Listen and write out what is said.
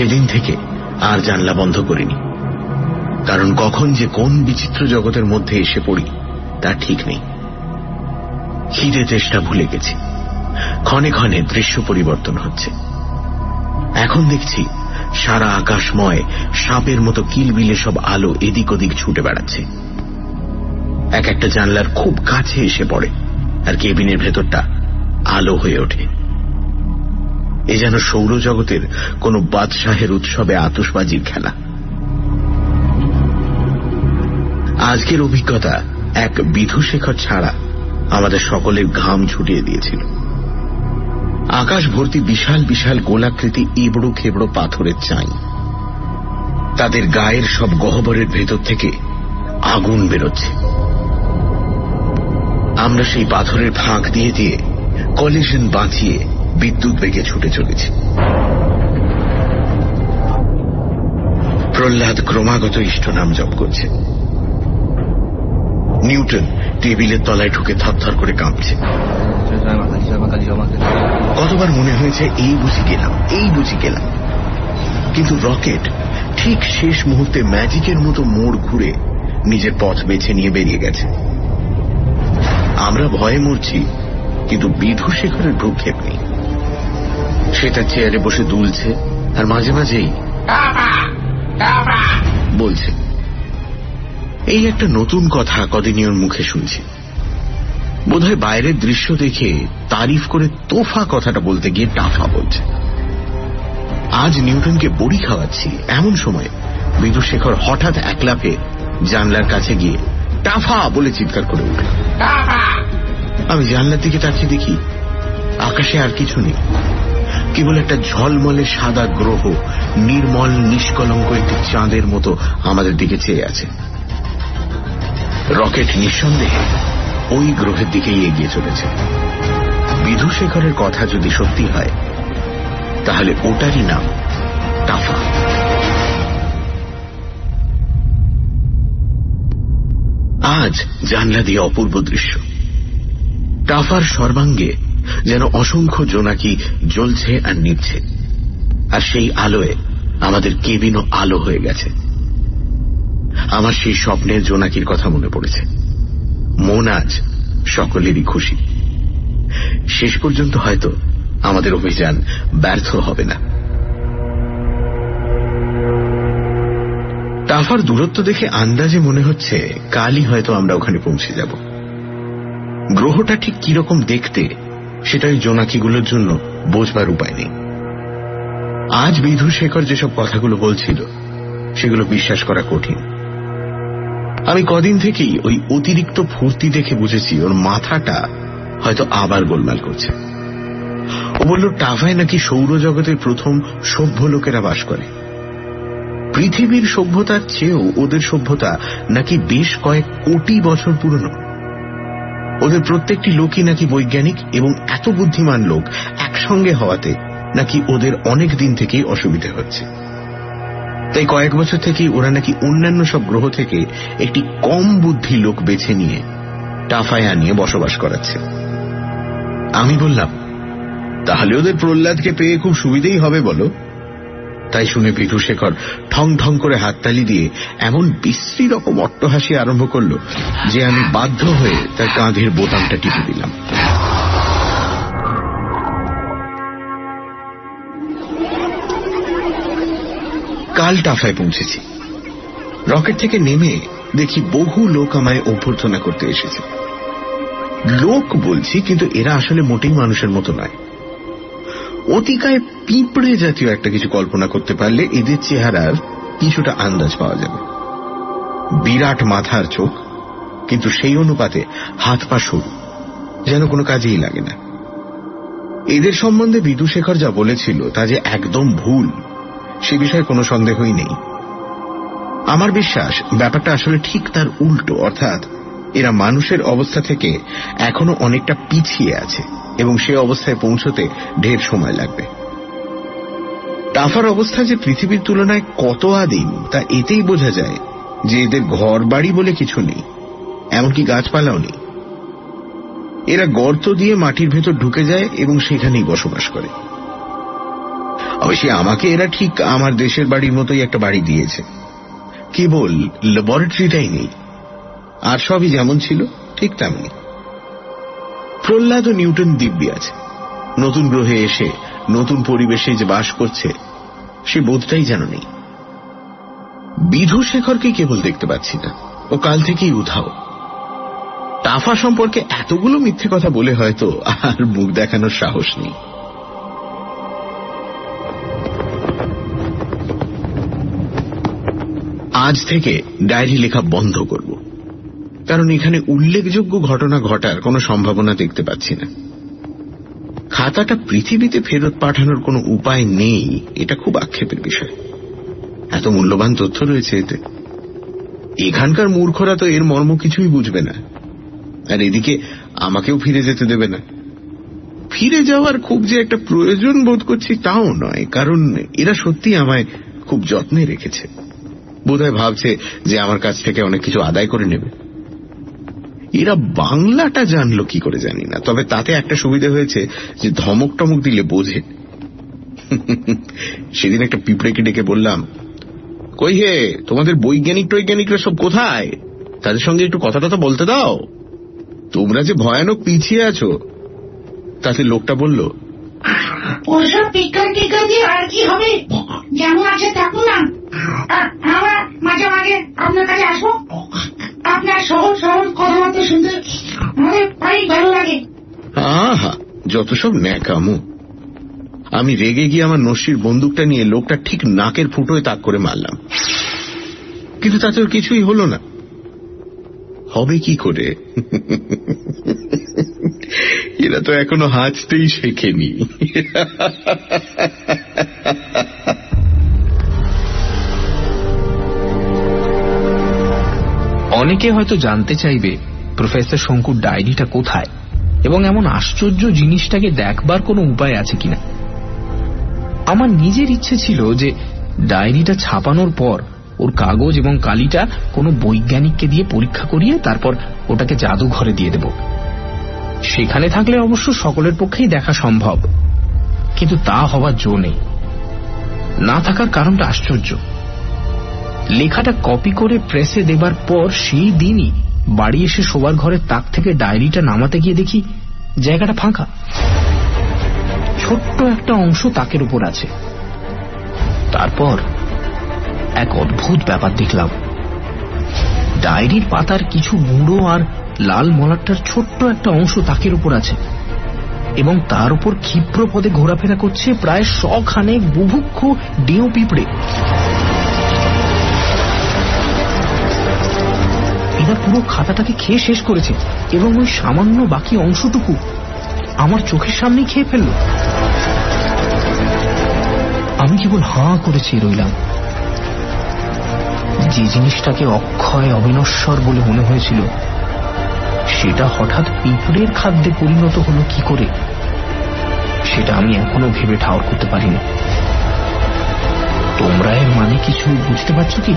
সেদিন থেকে আর জানলা বন্ধ করিনি। কারণ কখন যে কোন বিচিত্র জগতের মধ্যে এসে পড়ি, তা ঠিক নেই। খিদে চেষ্টা ভুলে গেছি। ক্ষণে ক্ষণে দৃশ্য পরিবর্তন হচ্ছে। এখন দেখছি সারা আকাশময় সাপের মতো কিলবিলে সব আলো এদিক ওদিক ছুটে বেড়াচ্ছে। এক একটা জানলার খুব কাছে এসে পড়ে, আর কেবিনের ভেতরটা আলো হয়ে ওঠে। এ যেন সৌরজগতের কোন বাদশাহের উৎসবে আতসবাজির খেলা। আজকের অভিজ্ঞতা এক বিধুশেখর ছাড়া আমাদের সকলের ঘাম ছুটিয়ে দিয়েছিল। আকাশ ভর্তি বিশাল বিশাল গোলাকৃতি এবড়ো খেবড়ো পাথরের চাই। তাদের গায়ের সব গহবরের ভেতর থেকে আগুন বেরোচ্ছে। আমরা সেই পাথরের ফাঁক দিয়ে দিয়ে কলিশন বাঁচিয়ে বিদ্যুৎ বেগে ছুটে চলেছি। প্রহ্লাদ ক্রমাগত ইষ্ট নাম জপ করছে। নিউটন টেবিলের তলায় ঢুকে থরথর করে কাঁপছে। কতবার মনে হয়েছে, এই বুঝি গেলাম, এই বুঝি গেলাম। কিন্তু রকেট ঠিক শেষ মুহূর্তে ম্যাজিকের মতো মোড় ঘুরে নিজের পথ বেছে নিয়ে বেরিয়ে গেছে। আমরা ভয়ে মরছি, কিন্তু বিধু শেখরের ভ্রুক্ষেপ নেই। সে তার চেয়ারে বসে দুলছে আর মাঝে মাঝেই বলছে, এই একটা নতুন কথা কদিনই ওর মুখে শুনছি। বোধহয় বাইরের দৃশ্য দেখে তারিফ করে তোফা কথাটা বলতে গিয়ে টাফা বলছে। আজ নিউটনকে বড়ি খাওয়াচ্ছি এমন সময় বিদুশেখর হঠাৎ একলাফে জানলার কাছে গিয়ে টাফা বলে চিৎকার করে উঠল। আমি জানলার দিকে তাকিয়ে দেখি আকাশে আর কিছু নেই। কেবল একটা ঝলমলে সাদা গ্রহ, নির্মল, নিষ্কলঙ্ক একটি চাঁদের মতো আমাদের দিকে চেয়ে আছে। রকেট নিঃসন্দেহে ওই গ্রহের দিকেই এগিয়ে চলেছে। বিধুশেখরের কথা যদি সত্যি হয়, তাহলে ওটারই নাম টাফা আজ জানলা দিয়ে অপূর্ব দৃশ্য। টাফার সর্বাঙ্গে যেন অসংখ্য জোনাকি জ্বলছে আর নিচ্ছে আর সেই আলোয় আমাদের কেবিনও আলো হয়ে গেছে। আমার সেই স্বপ্নের জোনাকির কথা মনে পড়েছে। মন আজ সকলেরই খুশি। শেষ পর্যন্ত হয়তো আমাদের অভিযান ব্যর্থ হবে না। টাফার দূরত্ব দেখে আন্দাজে মনে হচ্ছে কালই হয়তো আমরা ওখানে পৌঁছে যাব। গ্রহটা ঠিক কীরকম দেখতে সেটা ওই জোনাকিগুলোর জন্য বোঝবার উপায় নেই। আজ বিধু শেখর যেসব কথাগুলো বলছিল, সেগুলো বিশ্বাস করা কঠিন। আমি কদিন থেকেই ওই অতিরিক্ত ফুর্তি দেখে বুঝেছি, ওর মাথাটা হয়তো আবার গোলমাল করছে। ও বলল, টাভায় নাকি সৌরজগতের প্রথম সভ্য লোকেরা বাস করে। পৃথিবীর সভ্যতার চেয়েও ওদের সভ্যতা নাকি বেশ কয়েক কোটি বছর পুরনো। ওদের প্রত্যেকটি লোকই নাকি বৈজ্ঞানিক এবং এত বুদ্ধিমান লোক একসঙ্গে হওয়াতে নাকি ওদের অনেক দিন থেকেই অসুবিধে হচ্ছে। তাই কয়েক বছর থেকেই ওরা নাকি অন্যান্য সব গ্রহ থেকে একটি কম বুদ্ধি লোক বেছে নিয়ে টাফায় আনিয়ে বসবাস করাচ্ছে। আমি বললাম, তাহলে ওদের প্রহ্লাদকে পেয়ে খুব সুবিধেই হবে বলো। তাই শুনে পিঠু শেখর ঠং ঠং করে হাততালি দিয়ে এমন বিশ্রী রকম অট্টহাসি আরম্ভ করল যে আমি বাধ্য হয়ে তার কাঁধের বোতামটা টিপে দিলাম। কাল টাফায় পৌঁছেছি। রকেট থেকে নেমে দেখি বহু লোক আমায় অভ্যর্থনা করতে এসেছে। লোক বলছি, কিন্তু এরা আসলে মোটেই মানুষের মতো নয়। অতিকায় পিঁপড়ে জাতীয় একটা কিছু কল্পনা করতে পারলে এদের চেহারার কিছুটা আন্দাজ পাওয়া যাবে। বিরাট মাথার চোখ, কিন্তু সেই অনুপাতে হাত পা সরু, যেন কোনো কাজেই লাগে না। এদের সম্বন্ধে বিদুশেখর যা বলেছিল তা যে একদম ভুল, সে বিষয়ে কোনো সন্দেহই নেই। আমার বিশ্বাস, ব্যাপারটা আসলে ঠিক তার উল্টো, অর্থাৎ এরা মানুষের অবস্থা থেকে এখনও অনেকটা পিছিয়ে আছে, এবং সে অবস্থায় পৌঁছতে ঢের সময় লাগবে। টাফার অবস্থা যে পৃথিবীর তুলনায় কত আদিম, তা এতেই বোঝা যায় যে এদের ঘর বাড়ি বলে কিছু নেই, এমনকি গাছপালাও নেই। এরা গর্ত দিয়ে মাটির ভেতর ঢুকে যায় এবং সেখানেই বসবাস করে। অবশ্যই আমাকে এরা ঠিক আমার দেশের বাড়ির মতোই একটা বাড়ি দিয়েছে। কেবল ল্যাবরেটরিটাই নেই, আর সবই যেমন ছিল, ঠিক তেমনি প্রহ্লাদ ও নিউটন দিব্যি আছে। নতুন গ্রহে এসে নতুন পরিবেশে যে বাস করছে, সে বোধটাই যেন নেই। বিধু শেখরকে কেবল দেখতে পাচ্ছি না। ও কাল থেকেই উধাও। টাফা সম্পর্কে এতগুলো মিথ্যে কথা বলে হয়তো আর মুখ দেখানোর সাহস নেই। আজ থেকে ডায়েরি লেখা বন্ধ করব। কারণ এখানে উল্লেখযোগ্য ঘটনা ঘটার কোনো সম্ভাবনা দেখতে পাচ্ছি না। খাতাটা পৃথিবীতে ফেরত পাঠানোর কোনো উপায় নেই, এটা খুব আক্ষেপের বিষয়। এত মূল্যবান তথ্য রয়েছে এতে। এখানকার মূর্খরা তো এর মর্ম কিছুই বুঝবে না। আর এদিকে আমাকেও ফিরে যেতে দেবে না। ফিরে যাওয়ার খুব যে একটা প্রয়োজন বোধ করছি তাও নয়, কারণ এরা সত্যি আমায় খুব যত্নে রেখেছে। বোধহয় ভাবছে যে আমার কাছ থেকে অনেক কিছু আদায় করে নেবে। এরা বাংলাটা জানলো কি করে জানি না। তবে তাতে একটা সুবিধা হয়েছে যে ধমক টমক দিলে বোঝে। সেদিন একটা পিঁপড়েকে ডেকে বললাম, কই হে, তোমাদের বৈজ্ঞানিক টৈজ্ঞানিকরা সব কোথায়? তাদের সঙ্গে একটু কথাটা তো বলতে দাও। তোমরা যে ভয়ানক পিছিয়ে আছো। তাতে লোকটা বলল ওইসব বিজ্ঞান টিজ্ঞান দিয়ে আর কি হবে? যত সব ন্যাকামো। আমি রেগে গিয়ে আমার নস্যির বন্দুকটা নিয়ে লোকটা ঠিক নাকের ফুটোয় তাক করে মারলাম। কিন্তু তাতে কিছুই হলো না। হবে কি করে? এরা তো এখনও হাঁচতেই শেখেনি। অনেকে হয়তো জানতে চাইবে, প্রফেসর শঙ্কুর ডায়েরিটা কোথায়? এবং এমন আশ্চর্য জিনিসটাকে দেখবার কোনো উপায় আছে কিনা। আমার নিজের ইচ্ছে ছিল যে ডায়েরিটা ছাপানোর পর ওর কাগজ এবং কালিটা কোনো বৈজ্ঞানিককে দিয়ে পরীক্ষা করিয়ে তারপর ওটাকে জাদুঘরে দিয়ে দেব। সেখানে থাকলে অবশ্য সকলের পক্ষেই দেখা সম্ভব। কিন্তু তা হওয়ার জো নেই। না থাকার কারণটা আশ্চর্য। লেখাটা কপি করে প্রেসে দেবার পর সেই দিনই বাড়ি এসে শোবার ঘরের তাক থেকে ডায়েরিটা নামাতে গিয়ে দেখি জায়গাটা ফাঁকা। ছোট্ট একটা অংশ তাকের উপর আছে। তারপর এক অদ্ভুত ব্যাপার দেখলাম। ডায়েরির পাতার কিছু গুঁড়ো আর লাল মলাটটার ছোট্ট একটা অংশ তাকের উপর আছে এবং তার উপর ক্ষিপ্র পদে ঘোরাফেরা করছে প্রায় শখানে বুভুক্ষ ডিও পিঁপড়ে। এরা পুরো খাতাটাকে খেয়ে শেষ করেছে এবং ওই সামান্য বাকি অংশটুকু আমার চোখের সামনেই খেয়ে ফেলল। আমি কেবল হাঁ করে চেয়ে রইলাম। যে জিনিসটাকে অক্ষয় অবিনশ্বর বলে মনে হয়েছিল, সেটা হঠাৎ পিঁপড়ের খাদ্যে পরিণত হলো কি করে, সেটা আমি এখনও ভেবে ঠাওর করতে পারিনি। তোমরা এর মানে কিছু বুঝতে পারছ কি?